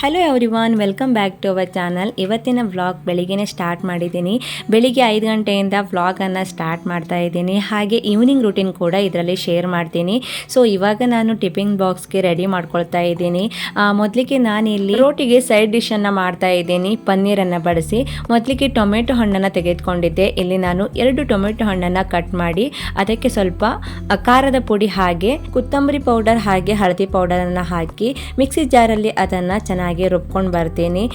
Hello everyone welcome back to our channel ಇವತ್ತಿನ vlog ಬೆಳಿಗ್ಗೆ start ಮಾಡಿದ್ದೀನಿ. ಬೆಳಿಗ್ಗೆ ಐದು ಗಂಟೆಯಿಂದ ವ್ಲಾಗನ್ನು ಸ್ಟಾರ್ಟ್ ಮಾಡ್ತಾ ಇದ್ದೀನಿ. ಹಾಗೆ ಈವ್ನಿಂಗ್ ರೂಟೀನ್ ಕೂಡ ಇದರಲ್ಲಿ ಶೇರ್ ಮಾಡ್ತೀನಿ. ಸೊ ಇವಾಗ ನಾನು ಟಿಫಿನ್ ಬಾಕ್ಸ್ಗೆ ರೆಡಿ ಮಾಡ್ಕೊಳ್ತಾ ಇದ್ದೀನಿ. ಮೊದಲಿಗೆ ನಾನು ಇಲ್ಲಿ ರೋಟಿಗೆ ಸೈಡ್ ಡಿಶನ್ನು ಮಾಡ್ತಾ ಇದ್ದೀನಿ. ಪನ್ನೀರನ್ನು ಬಳಸಿ ಮೊದಲಿಗೆ ಟೊಮೆಟೊ ಹಣ್ಣನ್ನು ತೆಗೆದುಕೊಂಡಿದ್ದೆ. ಇಲ್ಲಿ ನಾನು ಎರಡು ಟೊಮೆಟೊ ಹಣ್ಣನ್ನು ಕಟ್ ಮಾಡಿ, ಅದಕ್ಕೆ ಸ್ವಲ್ಪ ಖಾರದ ಪುಡಿ ಹಾಗೆ, ಕೊತ್ತಂಬರಿ ಪೌಡರ್ ಹಾಗೆ ಹಳದಿ ಪೌಡರನ್ನು ಹಾಕಿ, ಮಿಕ್ಸಿ ಜಾರಲ್ಲಿ ಅದನ್ನು ಚೆನ್ನಾಗಿ ರುಬ್ಕೊಂಡು ಬರ್ತೀನಿ.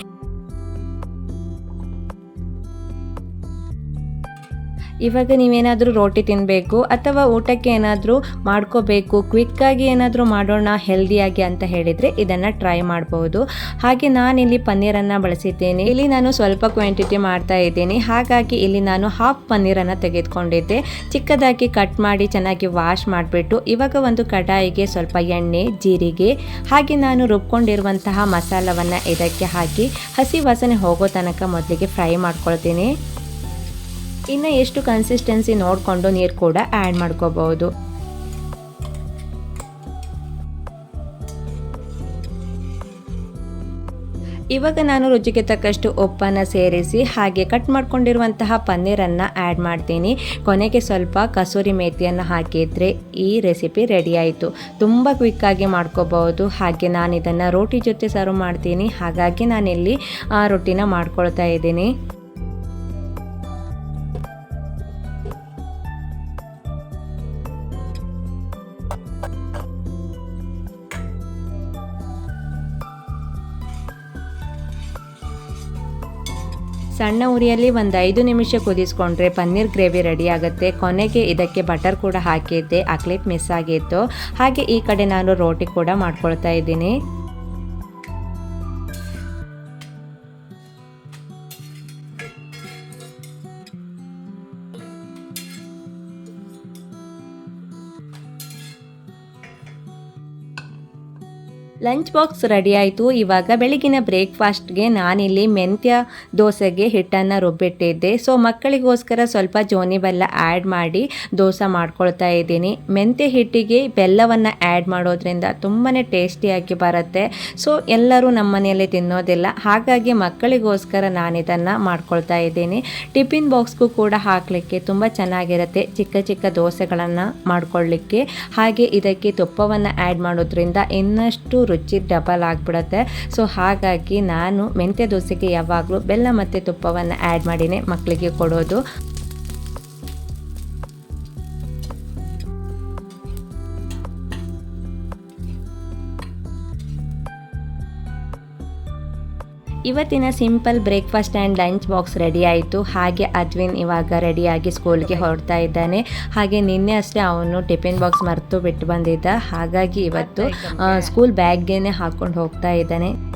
ಇವಾಗ ನೀವೇನಾದರೂ ರೋಟಿ ತಿನ್ನಬೇಕು ಅಥವಾ ಊಟಕ್ಕೆ ಏನಾದರೂ ಮಾಡ್ಕೋಬೇಕು ಕ್ವಿಕ್ಕಾಗಿ ಏನಾದರೂ ಮಾಡೋಣ ಹೆಲ್ದಿಯಾಗಿ ಅಂತ ಹೇಳಿದರೆ ಇದನ್ನು ಟ್ರೈ ಮಾಡ್ಬೋದು. ಹಾಗೆ ನಾನಿಲ್ಲಿ ಪನ್ನೀರನ್ನು ಬಳಸಿದ್ದೇನೆ. ಇಲ್ಲಿ ನಾನು ಸ್ವಲ್ಪ ಕ್ವಾಂಟಿಟಿ ಮಾಡ್ತಾ ಇದ್ದೀನಿ. ಹಾಗಾಗಿ ಇಲ್ಲಿ ನಾನು ಹಾಫ್ ಪನ್ನೀರನ್ನು ತೆಗೆದುಕೊಂಡಿದ್ದೆ. ಚಿಕ್ಕದಾಗಿ ಕಟ್ ಮಾಡಿ ಚೆನ್ನಾಗಿ ವಾಶ್ ಮಾಡಿಬಿಟ್ಟು, ಇವಾಗ ಒಂದು ಕಡಾಯಿಗೆ ಸ್ವಲ್ಪ ಎಣ್ಣೆ, ಜೀರಿಗೆ, ಹಾಗೆ ನಾನು ರುಬ್ಕೊಂಡಿರುವಂತಹ ಮಸಾಲವನ್ನು ಇದಕ್ಕೆ ಹಾಕಿ ಹಸಿ ವಾಸನೆ ಹೋಗೋ ತನಕ ಮೊದಲಿಗೆ ಫ್ರೈ ಮಾಡ್ಕೊಳ್ತೀನಿ. ಇನ್ನು ಎಷ್ಟು ಕನ್ಸಿಸ್ಟೆನ್ಸಿ ನೋಡಿಕೊಂಡು ನೀರು ಕೂಡ ಆ್ಯಡ್ ಮಾಡ್ಕೋಬಹುದು ಇವಾಗ ನಾನು ರುಚಿಗೆ ತಕ್ಕಷ್ಟು ಉಪ್ಪನ್ನು ಸೇರಿಸಿ ಹಾಗೆ ಕಟ್ ಮಾಡ್ಕೊಂಡಿರುವಂತಹ ಪನ್ನೀರನ್ನು ಆ್ಯಡ್ ಮಾಡ್ತೀನಿ. ಕೊನೆಗೆ ಸ್ವಲ್ಪ ಕಸೂರಿ ಮೇಥಿಯನ್ನು ಹಾಕಿದರೆ ಈ ರೆಸಿಪಿ ರೆಡಿ ಆಯಿತು. ತುಂಬ ಕ್ವಿಕ್ಕಾಗಿ ಮಾಡ್ಕೋಬಹುದು ಹಾಗೆ ನಾನು ಇದನ್ನು ರೋಟಿ ಜೊತೆ ಸರ್ವ್ ಮಾಡ್ತೀನಿ. ಹಾಗಾಗಿ ನಾನಿಲ್ಲಿ ಆ ರೊಟ್ಟಿನ ಮಾಡ್ಕೊಳ್ತಾ ಇದ್ದೀನಿ. ಸಣ್ಣ ಉರಿಯಲ್ಲಿ ಒಂದು ಐದು ನಿಮಿಷ ಕುದಿಸ್ಕೊಂಡ್ರೆ ಪನ್ನೀರ್ ಗ್ರೇವಿ ರೆಡಿ ಆಗುತ್ತೆ. ಕೊನೆಗೆ ಇದಕ್ಕೆ ಬಟರ್ ಕೂಡ ಹಾಕಿದ್ದೆ. ಆ ಕ್ಲಿಪ್ ಮಿಸ್ ಆಗಿತ್ತು. ಹಾಗೆ ಈ ಕಡೆ ನಾನು ರೋಟಿ ಕೂಡ ಮಾಡ್ಕೊಳ್ತಾ ಇದ್ದೀನಿ. ಲಂಚ್ ಬಾಕ್ಸ್ ರೆಡಿ ಆಯಿತು. ಇವಾಗ ಬೆಳಗಿನ ಬ್ರೇಕ್ಫಾಸ್ಟ್ಗೆ ನಾನಿಲ್ಲಿ ಮೆಂತ್ಯ ದೋಸೆಗೆ ಹಿಟ್ಟನ್ನು ರುಬ್ಬಿಟ್ಟಿದ್ದೆ. ಸೊ ಮಕ್ಕಳಿಗೋಸ್ಕರ ಸ್ವಲ್ಪ ಜೋನಿ ಬೆಲ್ಲ ಆ್ಯಡ್ ಮಾಡಿ ದೋಸೆ ಮಾಡ್ಕೊಳ್ತಾ ಇದ್ದೀನಿ. ಮೆಂತ್ಯ ಹಿಟ್ಟಿಗೆ ಬೆಲ್ಲವನ್ನು ಆ್ಯಡ್ ಮಾಡೋದ್ರಿಂದ ತುಂಬಾ ಟೇಸ್ಟಿಯಾಗಿ ಬರುತ್ತೆ. ಸೊ ಎಲ್ಲರೂ ನಮ್ಮ ಮನೆಯಲ್ಲಿ ತಿನ್ನೋದಿಲ್ಲ. ಹಾಗಾಗಿ ಮಕ್ಕಳಿಗೋಸ್ಕರ ನಾನು ಇದನ್ನು ಮಾಡ್ಕೊಳ್ತಾ ಇದ್ದೀನಿ. ಟಿಫಿನ್ ಬಾಕ್ಸ್ಗೂ ಕೂಡ ಹಾಕಲಿಕ್ಕೆ ತುಂಬ ಚೆನ್ನಾಗಿರುತ್ತೆ. ಚಿಕ್ಕ ಚಿಕ್ಕ ದೋಸೆಗಳನ್ನು ಮಾಡ್ಕೊಳ್ಳಿಕ್ಕೆ ಹಾಗೆ ಇದಕ್ಕೆ ತುಪ್ಪವನ್ನು ಆ್ಯಡ್ ಮಾಡೋದ್ರಿಂದ ಇನ್ನಷ್ಟು ರುಚಿ ಡಬಲ್ ಆಗಿಬಿಡುತ್ತೆ. ಸೊ ಹಾಗಾಗಿ ನಾನು ಮೆಂತ್ಯ ದೋಸೆಗೆ ಯಾವಾಗಲೂ ಬೆಲ್ಲ ಮತ್ತು ತುಪ್ಪವನ್ನು ಆ್ಯಡ್ ಮಾಡಿನೇ ಮಕ್ಕಳಿಗೆ ಕೊಡೋದು. ಇವತ್ತಿನ simple breakfast and lunch box ready ಆಯಿತು. ಹಾಗೆ ಅದ್ವಿನ್ ಇವಾಗ ರೆಡಿಯಾಗಿ ಸ್ಕೂಲ್ಗೆ ಹೊರಡ್ತಾ ಇದ್ದಾನೆ. ಹಾಗೆ ನಿನ್ನೆ ಅಷ್ಟೇ ಅವನು ಟಿಫಿನ್ ಬಾಕ್ಸ್ ಮರೆತು ಬಿಟ್ಟು ಬಂದಿದ್ದ. ಹಾಗಾಗಿ ಇವತ್ತು ಸ್ಕೂಲ್ ಬ್ಯಾಗ್ಗೇನೆ ಹಾಕ್ಕೊಂಡು ಹೋಗ್ತಾ ಇದ್ದಾನೆ.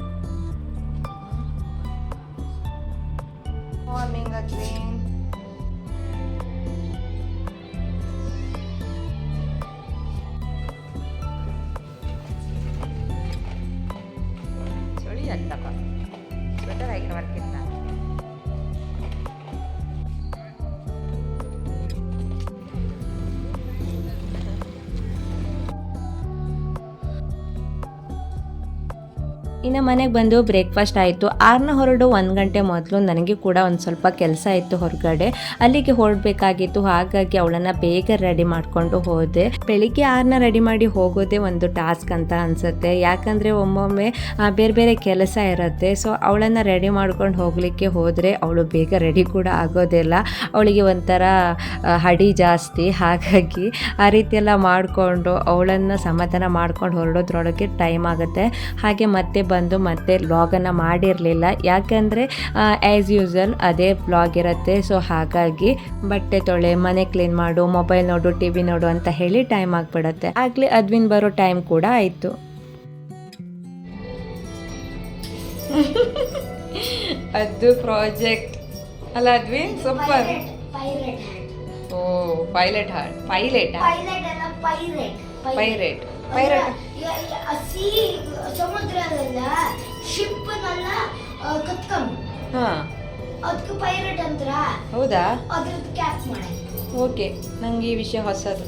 ಇನ್ನು ಮನೆಗೆ ಬಂದು ಬ್ರೇಕ್ಫಾಸ್ಟ್ ಆಯಿತು. ಆರನ ಹೊರಡು ಒಂದು ಗಂಟೆ ಮೊದಲು ನನಗೆ ಕೂಡ ಒಂದು ಸ್ವಲ್ಪ ಕೆಲಸ ಇತ್ತು ಹೊರಗಡೆ. ಅಲ್ಲಿಗೆ ಹೊರಡಬೇಕಾಗಿತ್ತು ಹಾಗಾಗಿ ಅವಳನ್ನು ಬೇಗ ರೆಡಿ ಮಾಡಿಕೊಂಡು ಹೋದೆ. ಬೆಳಿಗ್ಗೆ ಆರನ್ನ ರೆಡಿ ಮಾಡಿ ಹೋಗೋದೇ ಒಂದು ಟಾಸ್ಕ್ ಅಂತ ಅನಿಸುತ್ತೆ. ಯಾಕಂದರೆ ಒಮ್ಮೊಮ್ಮೆ ಬೇರೆ ಬೇರೆ ಕೆಲಸ ಇರುತ್ತೆ. ಸೊ ಅವಳನ್ನು ರೆಡಿ ಮಾಡ್ಕೊಂಡು ಹೋಗಲಿಕ್ಕೆ ಹೋದರೆ ಅವಳು ಬೇಗ ರೆಡಿ ಕೂಡ ಆಗೋದಿಲ್ಲ. ಅವಳಿಗೆ ಒಂಥರ ಹಡಿ ಜಾಸ್ತಿ. ಹಾಗಾಗಿ ಆ ರೀತಿಯೆಲ್ಲ ಮಾಡಿಕೊಂಡು ಅವಳನ್ನು ಸಮಾಧಾನ ಮಾಡ್ಕೊಂಡು ಹೊರಡೋದ್ರೊಳಗೆ ಟೈಮ್ ಆಗುತ್ತೆ. ಹಾಗೆ ಮತ್ತೆ ಬಂದು ಮತ್ತೆ ವ್ಲಾಗನ್ನು ಮಾಡಿರಲಿಲ್ಲ. ಯಾಕಂದರೆ ಆ್ಯಸ್ ಯೂಸಲ್ ಅದೇ ವ್ಲಾಗ್ ಇರುತ್ತೆ. ಸೊ ಹಾಗಾಗಿ ಬಟ್ಟೆ ತೊಳೆ ಮನೆ ಕ್ಲೀನ್ ಮಾಡು ಮೊಬೈಲ್ ನೋಡು ಟಿ ವಿ ನೋಡು ಅಂತ ಹೇಳಿ ಟೈಮ್ ಆಗಿಬಿಡುತ್ತೆ. ಆಗಲಿ ಅದ್ವಿನ್ ಬರೋ ಟೈಮ್ ಕೂಡ ಆಯಿತು. ಅದು ಪ್ರಾಜೆಕ್ಟ್ ಅಲ್ಲ ಅದ್ವಿನ್ ಸೂಪರ್. ಓ pilot heart pilot pilot pirate pirate pirate sea ಸಮುದ್ರದಲ್ಲ ship ನೆಲ್ಲ ಕತ್ಕೊಂಡು ಹಾ. ಅದಕ್ಕೆ ಪೈರೇಟ್ ಅಂತರ. ಹೌದಾ? ಅದ್ರದ್ದು ಕ್ಯಾಪ್ ಮಾಡಿ ಓಕೆ ನಂಗೆ ಈ ವಿಷಯ ಹೊಸದು.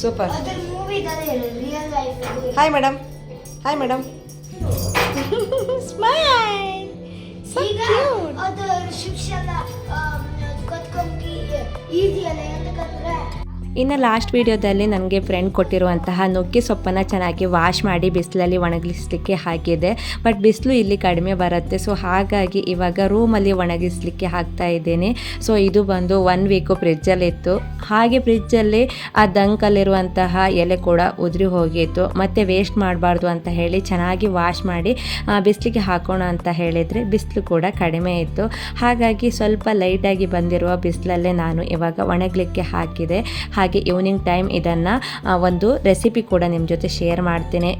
ಸೂಪರ್ ಅದ್ರ movie real life hi madam hi madam smile ಈಗ ಅದು ಶಿಪ್ಸ್ ಎಲ್ಲ ಕತ್ಕೊಂಬಿ ಈಸಿ ಅಲ್ಲ ಯಾಕಂದ್ರೆ ಇನ್ನು ಲಾಸ್ಟ್ ವಿಡಿಯೋದಲ್ಲಿ ನನಗೆ ಫ್ರೆಂಡ್ ಕೊಟ್ಟಿರುವಂತಹ ನುಗ್ಗೆ ಸೊಪ್ಪನ್ನು ಚೆನ್ನಾಗಿ ವಾಶ್ ಮಾಡಿ ಬಿಸಿಲಲ್ಲಿ ಒಣಗಿಸ್ಲಿಕ್ಕೆ ಹಾಕಿದೆ ಬಟ್ ಬಿಸಿಲು ಇಲ್ಲಿ ಕಡಿಮೆ ಬರುತ್ತೆ. ಸೊ ಹಾಗಾಗಿ ಇವಾಗ ರೂಮಲ್ಲಿ ಒಣಗಿಸ್ಲಿಕ್ಕೆ ಹಾಕ್ತಾ ಇದ್ದೀನಿ. ಸೊ ಇದು ಬಂದು ಒನ್ ವೀಕು ಫ್ರಿಜ್ಜಲ್ಲಿತ್ತು ಹಾಗೆ ಫ್ರಿಜ್ಜಲ್ಲಿ ಆ ದಂಕಲ್ಲಿರುವಂತಹ ಎಲೆ ಕೂಡ ಉದುರಿ ಹೋಗಿತ್ತು. ಮತ್ತು ವೇಸ್ಟ್ ಮಾಡಬಾರ್ದು ಅಂತ ಹೇಳಿ ಚೆನ್ನಾಗಿ ವಾಶ್ ಮಾಡಿ ಬಿಸಿಲಿಗೆ ಹಾಕೋಣ ಅಂತ ಹೇಳಿದರೆ ಬಿಸಿಲು ಕೂಡ ಕಡಿಮೆ ಇತ್ತು. ಹಾಗಾಗಿ ಸ್ವಲ್ಪ ಲೈಟಾಗಿ ಬಂದಿರುವ ಬಿಸಿಲಲ್ಲೇ ನಾನು ಇವಾಗ ಒಣಗಲಿಕ್ಕೆ ಹಾಕಿದೆ ಈವ್ನಿಂಗ್ ಟೈಮ್ ಇದನ್ನು ಒಂದು ರೆಸಿಪಿ ಕೂಡ ನಿಮ್ಮ ಜೊತೆ ಶೇರ್ ಮಾಡ್ತೇನೆ.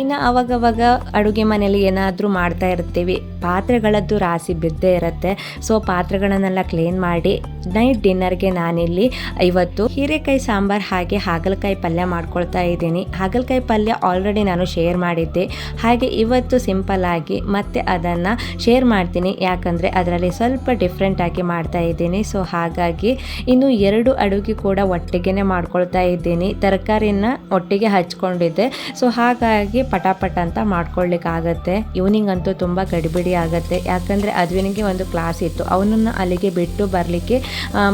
ಇನ್ನು ಅವಾಗವಾಗ ಅಡುಗೆ ಮನೆಯಲ್ಲಿ ಏನಾದರೂ ಮಾಡ್ತಾ ಇರ್ತೀವಿ. ಪಾತ್ರೆಗಳದ್ದು ರಾಸಿ ಬಿದ್ದೇ ಇರುತ್ತೆ. ಸೊ ಪಾತ್ರೆಗಳನ್ನೆಲ್ಲ ಕ್ಲೀನ್ ಮಾಡಿ ನೈಟ್ ಡಿನ್ನರ್ಗೆ ನಾನಿಲ್ಲಿ ಇವತ್ತು ಹೀರೆಕಾಯಿ ಸಾಂಬಾರ್ ಹಾಗೆ ಹಾಗಲಕಾಯಿ ಪಲ್ಯ ಮಾಡ್ಕೊಳ್ತಾ ಇದ್ದೀನಿ. ಹಾಗಲಕಾಯಿ ಪಲ್ಯ ಆಲ್ರೆಡಿ ನಾನು ಶೇರ್ ಮಾಡಿದ್ದೆ. ಹಾಗೆ ಇವತ್ತು ಸಿಂಪಲ್ ಆಗಿ ಮತ್ತೆ ಅದನ್ನು ಶೇರ್ ಮಾಡ್ತೀನಿ. ಯಾಕಂದರೆ ಅದರಲ್ಲಿ ಸ್ವಲ್ಪ ಡಿಫ್ರೆಂಟ್ ಆಗಿ ಮಾಡ್ತಾ ಇದ್ದೀನಿ. ಸೊ ಹಾಗಾಗಿ ಇನ್ನು ಎರಡು ಅಡುಗೆ ಕೂಡ ಒಟ್ಟಿಗೆ ಮಾಡ್ಕೊಳ್ತಾ ಇದ್ದೀನಿ. ತರಕಾರಿನ ಒಟ್ಟಿಗೆ ಹಚ್ಕೊಂಡಿದ್ದೆ. ಸೊ ಹಾಗಾಗಿ ಪಟಾಪಟ ಅಂತ ಮಾಡ್ಕೊಳ್ಳಿಕ್ಕಾಗತ್ತೆ. ಈವ್ನಿಂಗ್ ಅಂತೂ ತುಂಬ ಗಡಿಬಿಡಿ ಆಗುತ್ತೆ. ಯಾಕಂದರೆ ಅದ್ವಿನಿಗೆ ಒಂದು ಕ್ಲಾಸ್ ಇತ್ತು. ಅವನನ್ನು ಅಲ್ಲಿಗೆ ಬಿಟ್ಟು ಬರಲಿಕ್ಕೆ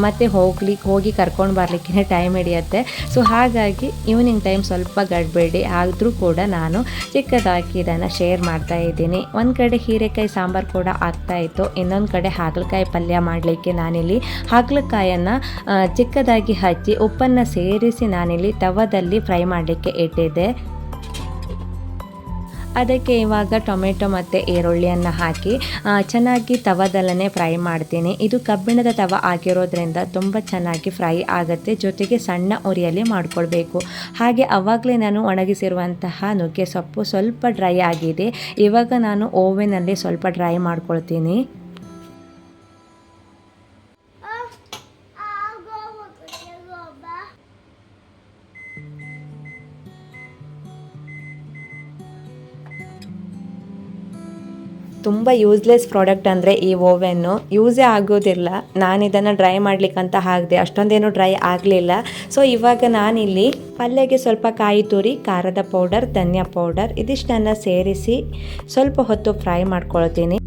ಮತ್ತು ಹೋಗ್ಲಿಕ್ಕೆ ಹೋಗಿ ಕರ್ಕೊಂಡು ಬರಲಿಕ್ಕೆ ಟೈಮ್ ಹಿಡಿಯುತ್ತೆ. ಸೊ ಹಾಗಾಗಿ ಈವ್ನಿಂಗ್ ಟೈಮ್ ಸ್ವಲ್ಪ ಗಡಿಬಿಡಿ. ಆದರೂ ಕೂಡ ನಾನು ಚಿಕ್ಕದಾಗಿ ಇದನ್ನು ಶೇರ್ ಮಾಡ್ತಾ ಇದ್ದೀನಿ. ಒಂದು ಕಡೆ ಹೀರೆಕಾಯಿ ಸಾಂಬಾರು ಕೂಡ ಆಗ್ತಾ ಇತ್ತು. ಇನ್ನೊಂದು ಕಡೆ ಹಾಗಲಕಾಯಿ ಪಲ್ಯ ಮಾಡಲಿಕ್ಕೆ ನಾನಿಲ್ಲಿ ಹಾಗಲಕಾಯನ್ನು ಚಿಕ್ಕದಾಗಿ ಹಚ್ಚಿ ಉಪ್ಪನ್ನು ಸೇರಿಸಿ ನಾನಿಲ್ಲಿ ತವದಲ್ಲಿ ಫ್ರೈ ಮಾಡಲಿಕ್ಕೆ ಇಟ್ಟಿದ್ದೆ. ಅದಕ್ಕೆ ಇವಾಗ ಟೊಮೆಟೊ ಮತ್ತು ಈರುಳ್ಳಿಯನ್ನು ಹಾಕಿ ಚೆನ್ನಾಗಿ ತವದಲ್ಲೇ ಫ್ರೈ ಮಾಡ್ತೀನಿ. ಇದು ಕಬ್ಬಿಣದ ತವ ಆಗಿರೋದ್ರಿಂದ ತುಂಬ ಚೆನ್ನಾಗಿ ಫ್ರೈ ಆಗುತ್ತೆ. ಜೊತೆಗೆ ಸಣ್ಣ ಉರಿಯಲ್ಲಿ ಮಾಡಿಕೊಳ್ಬೇಕು. ಹಾಗೆ ಅವಾಗಲೇ ನಾನು ಒಣಗಿಸಿರುವಂತಹ ನುಗ್ಗೆ ಸೊಪ್ಪು ಸ್ವಲ್ಪ ಡ್ರೈ ಆಗಿದೆ. ಇವಾಗ ನಾನು ಓವೆನಲ್ಲಿ ಸ್ವಲ್ಪ ಡ್ರೈ ಮಾಡ್ಕೊಳ್ತೀನಿ. ತುಂಬ ಯೂಸ್ಲೆಸ್ ಪ್ರಾಡಕ್ಟ್ ಅಂದರೆ ಈ ಓವೆನ್ನು ಯೂಸೇ ಆಗೋದಿಲ್ಲ. ನಾನು ಇದನ್ನು ಡ್ರೈ ಮಾಡಲಿಕ್ಕಂತ ಹಾಕಿದೆ ಅಷ್ಟೊಂದೇನು ಡ್ರೈ ಆಗಲಿಲ್ಲ. ಸೊ ಇವಾಗ ನಾನಿಲ್ಲಿ ಪಲ್ಯಗೆ ಸ್ವಲ್ಪ ಕಾಯಿ ತುರಿ, ಖಾರದ ಪೌಡರ್ ಧನಿಯಾ ಪೌಡರ್ ಇದಿಷ್ಟನ್ನು ಸೇರಿಸಿ ಸ್ವಲ್ಪ ಹೊತ್ತು ಫ್ರೈ ಮಾಡ್ಕೊಳ್ತೀನಿ.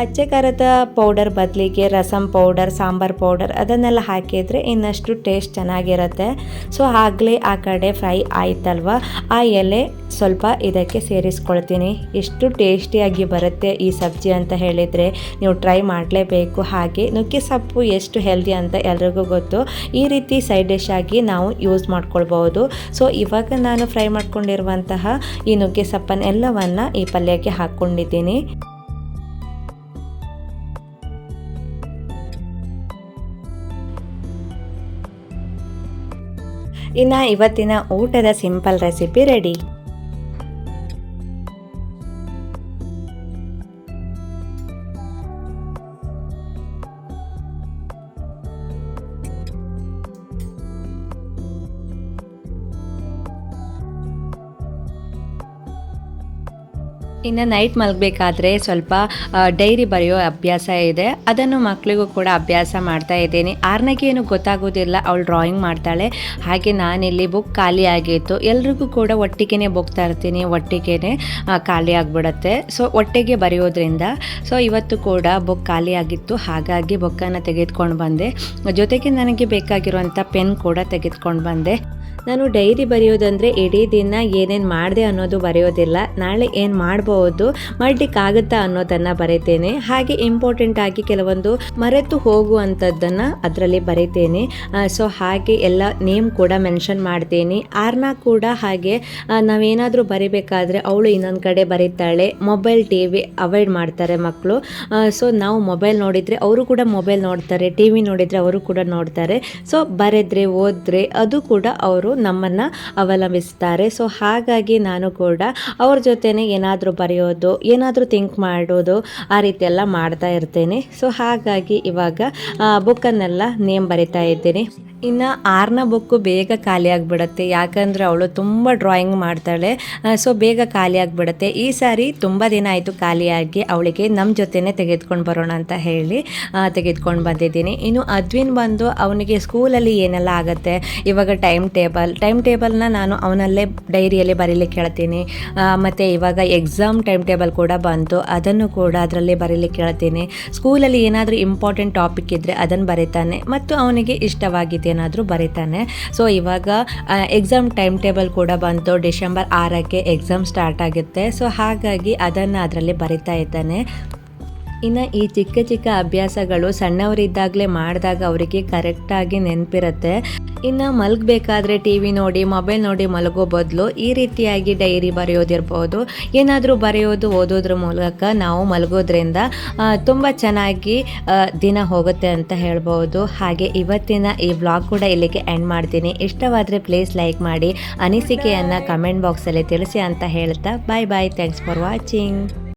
ಅಚ್ಚೆ ಖಾರದ ಪೌಡರ್ ಬದಲಿಗೆ ರಸಮ್ ಪೌಡರ್ ಸಾಂಬಾರ್ ಪೌಡರ್ ಅದನ್ನೆಲ್ಲ ಹಾಕಿದರೆ ಇನ್ನಷ್ಟು ಟೇಸ್ಟ್ ಚೆನ್ನಾಗಿರುತ್ತೆ. ಸೊ ಆಗಲೇ ಆ ಕಡೆ ಫ್ರೈ ಆಯ್ತಲ್ವ? ಆ ಎಲೆ ಸ್ವಲ್ಪ ಇದಕ್ಕೆ ಸೇರಿಸ್ಕೊಳ್ತೀನಿ. ಎಷ್ಟು ಟೇಸ್ಟಿಯಾಗಿ ಬರುತ್ತೆ ಈ ಸಬ್ಜಿ ಅಂತ ಹೇಳಿದರೆ ನೀವು ಟ್ರೈ ಮಾಡಲೇಬೇಕು. ಹಾಗೆ ನುಗ್ಗೆ ಸೊಪ್ಪು ಎಷ್ಟು ಹೆಲ್ದಿ ಅಂತ ಎಲ್ರಿಗೂ ಗೊತ್ತು. ಈ ರೀತಿ ಸೈಡ್ ಡಿಶ್ ಆಗಿ ನಾವು ಯೂಸ್ ಮಾಡ್ಕೊಳ್ಬೋದು ಸೊ ಇವಾಗ ನಾನು ಫ್ರೈ ಮಾಡ್ಕೊಂಡಿರುವಂತಹ ಈ ನುಗ್ಗೆ ಸೊಪ್ಪನ್ನೆಲ್ಲವನ್ನು ಈ ಪಲ್ಯಕ್ಕೆ ಹಾಕ್ಕೊಂಡಿದ್ದೀನಿ ಇನ್ನು ಇವತ್ತಿನ ಊಟದ ಸಿಂಪಲ್ ರೆಸಿಪಿ ರೆಡಿ. ಇನ್ನು ನೈಟ್ ಮಲಗಬೇಕಾದ್ರೆ ಸ್ವಲ್ಪ ಡೈರಿ ಬರೆಯೋ ಅಭ್ಯಾಸ ಇದೆ. ಅದನ್ನು ಮಕ್ಕಳಿಗೂ ಕೂಡ ಅಭ್ಯಾಸ ಮಾಡ್ತಾ ಇದ್ದೀನಿ. ಆರನೇಗೆ ಏನು ಗೊತ್ತಾಗೋದಿಲ್ಲ. ಅವಳು ಡ್ರಾಯಿಂಗ್ ಮಾಡ್ತಾಳೆ. ಹಾಗೆ ನಾನಿಲ್ಲಿ ಬುಕ್ ಖಾಲಿ ಆಗಿತ್ತು. ಎಲ್ರಿಗೂ ಕೂಡ ಒಟ್ಟಿಗೆ ಬುಕ್ ತರ್ತೀನಿ. ಒಟ್ಟಿಗೆ ಖಾಲಿ ಆಗಿಬಿಡುತ್ತೆ. ಸೊ ಒಟ್ಟಿಗೆ ಬರೆಯೋದ್ರಿಂದ ಸೊ ಇವತ್ತು ಕೂಡ ಬುಕ್ ಖಾಲಿ ಆಗಿತ್ತು. ಹಾಗಾಗಿ ಬುಕ್ಕನ್ನು ತೆಗೆದುಕೊಂಡು ಬಂದೆ. ಜೊತೆಗೆ ನನಗೆ ಬೇಕಾಗಿರುವಂಥ ಪೆನ್ ಕೂಡ ತೆಗೆದುಕೊಂಡು ಬಂದೆ. ನಾನು ಡೈರಿ ಬರೆಯೋದಂದರೆ ಇಡೀ ದಿನ ಏನೇನು ಮಾಡಿದೆ ಅನ್ನೋದು ಬರೆಯೋದಿಲ್ಲ. ನಾಳೆ ಏನು ಮಾಡ್ಬೋದು ಮಾಡಲಿಕ್ಕಾಗುತ್ತಾ ಅನ್ನೋದನ್ನು ಬರೀತೇನೆ. ಹಾಗೆ ಇಂಪಾರ್ಟೆಂಟ್ ಆಗಿ ಕೆಲವೊಂದು ಮರೆತು ಹೋಗುವಂಥದ್ದನ್ನು ಅದರಲ್ಲಿ ಬರೀತೇನೆ. ಸೊ ಹಾಗೆ ಎಲ್ಲ ನೇಮ್ ಕೂಡ ಮೆನ್ಷನ್ ಮಾಡ್ತೀನಿ. ಆರ್ನ ಕೂಡ ಹಾಗೆ ನಾವೇನಾದರೂ ಬರಿಬೇಕಾದ್ರೆ ಅವಳು ಇನ್ನೊಂದು ಕಡೆ ಬರೀತಾಳೆ. ಮೊಬೈಲ್ ಟಿ ವಿ ಅವಾಯ್ಡ್ ಮಾಡ್ತಾರೆ ಮಕ್ಕಳು ಸೊ ನಾವು ಮೊಬೈಲ್ ನೋಡಿದರೆ ಅವರು ಕೂಡ ಮೊಬೈಲ್ ನೋಡ್ತಾರೆ. ಟಿ ವಿ ನೋಡಿದರೆ ಅವರು ಕೂಡ ನೋಡ್ತಾರೆ. ಸೊ ಬರೆದ್ರೆ, ಓದಿದ್ರೆ ಅದು ಕೂಡ ಅವರು ನಮ್ಮನ್ನು ಅವಲಂಬಿಸ್ತಾರೆ. ಸೊ ಹಾಗಾಗಿ ನಾನು ಕೂಡ ಅವ್ರ ಜೊತೆನೇ ಏನಾದರೂ ಬರೆಯೋದು, ಏನಾದರೂ ಥಿಂಕ್ ಮಾಡೋದು ಆ ರೀತಿ ಎಲ್ಲ ಮಾಡ್ತಾ ಇರ್ತೇನೆ. ಸೊ ಹಾಗಾಗಿ ಇವಾಗ ಬುಕ್ಕನ್ನೆಲ್ಲ ನೇಮ್ ಬರಿತಾ ಇದ್ದೀನಿ. ಇನ್ನು ಆರನ ಬುಕ್ಕು ಬೇಗ ಖಾಲಿ ಆಗಿಬಿಡತ್ತೆ. ಯಾಕಂದರೆ ಅವಳು ತುಂಬ ಡ್ರಾಯಿಂಗ್ ಮಾಡ್ತಾಳೆ. ಸೊ ಬೇಗ ಖಾಲಿ ಆಗಿಬಿಡತ್ತೆ. ಈ ಸಾರಿ ತುಂಬ ದಿನ ಆಯಿತು ಖಾಲಿಯಾಗಿ ಅವಳಿಗೆ ನಮ್ಮ ಜೊತೆನೇ ತೆಗೆದುಕೊಂಡು ಬರೋಣ ಅಂತ ಹೇಳಿ ತೆಗೆದುಕೊಂಡು ಬಂದಿದ್ದೀನಿ. ಇನ್ನು ಅದ್ವಿನ್ ಬಂದು ಅವನಿಗೆ ಸ್ಕೂಲಲ್ಲಿ ಏನೆಲ್ಲ ಆಗುತ್ತೆ? ಇವಾಗ ಟೈಮ್ ಟೇಬಲ್. ಟೈಮ್ ಟೇಬಲ್ನ ನಾನು ಅವನಲ್ಲೇ ಡೈರಿಯಲ್ಲಿ ಬರೀಲಿಕ್ಕೆ ಹೇಳ್ತೀನಿ ಮತ್ತು ಇವಾಗ ಎಕ್ಸಾಮ್ ಟೈಮ್ ಟೇಬಲ್ ಕೂಡ ಬಂತು. ಅದನ್ನು ಕೂಡ ಅದರಲ್ಲಿ ಬರೀಲಿಕ್ಕೆ ಹೇಳ್ತೀನಿ ಸ್ಕೂಲಲ್ಲಿ ಏನಾದರೂ ಇಂಪಾರ್ಟೆಂಟ್ ಟಾಪಿಕ್ ಇದ್ದರೆ ಅದನ್ನು ಬರೀತಾನೆ. ಮತ್ತು ಅವನಿಗೆ ಇಷ್ಟವಾಗಿದ್ದು ಏನಾದರೂ ಬರೀತಾನೆ. ಸೊ ಇವಾಗ ಎಕ್ಸಾಮ್ ಟೈಮ್ ಟೇಬಲ್ ಕೂಡ ಬಂತು. ಡಿಸೆಂಬರ್ ಆರಕ್ಕೆ ಎಕ್ಸಾಮ್ ಸ್ಟಾರ್ಟ್ ಆಗುತ್ತೆ. ಸೊ ಹಾಗಾಗಿ ಅದನ್ನು ಅದರಲ್ಲಿ ಬರಿತಾ ಇದ್ದಾನೆ. ಇನ್ನು ಈ ಚಿಕ್ಕ ಚಿಕ್ಕ ಅಭ್ಯಾಸಗಳು ಸಣ್ಣವರಿದ್ದಾಗಲೇ ಮಾಡಿದಾಗ ಅವರಿಗೆ ಕರೆಕ್ಟಾಗಿ ನೆನಪಿರುತ್ತೆ. ಇನ್ನು ಮಲಗಬೇಕಾದ್ರೆ ಟಿ ವಿ ನೋಡಿ ಮೊಬೈಲ್ ನೋಡಿ ಮಲಗೋ ಬದಲು ಈ ರೀತಿಯಾಗಿ ಡೈರಿ ಬರೆಯೋದಿರ್ಬೋದು. ಏನಾದರೂ ಬರೆಯೋದು ಓದೋದ್ರ ಮೂಲಕ ನಾವು ಮಲಗೋದ್ರಿಂದ ತುಂಬ ಚೆನ್ನಾಗಿ ದಿನ ಹೋಗುತ್ತೆ ಅಂತ ಹೇಳ್ಬೋದು. ಹಾಗೆ ಇವತ್ತಿನ ಈ ಬ್ಲಾಗ್ ಕೂಡ ಇಲ್ಲಿಗೆ ಎಂಡ್ ಮಾಡ್ತೀನಿ. ಇಷ್ಟವಾದರೆ ಪ್ಲೀಸ್ ಲೈಕ್ ಮಾಡಿ ಅನಿಸಿಕೆಯನ್ನು ಕಮೆಂಟ್ ಬಾಕ್ಸಲ್ಲಿ ತಿಳಿಸಿ ಅಂತ ಹೇಳ್ತಾ bye bye thanks for watching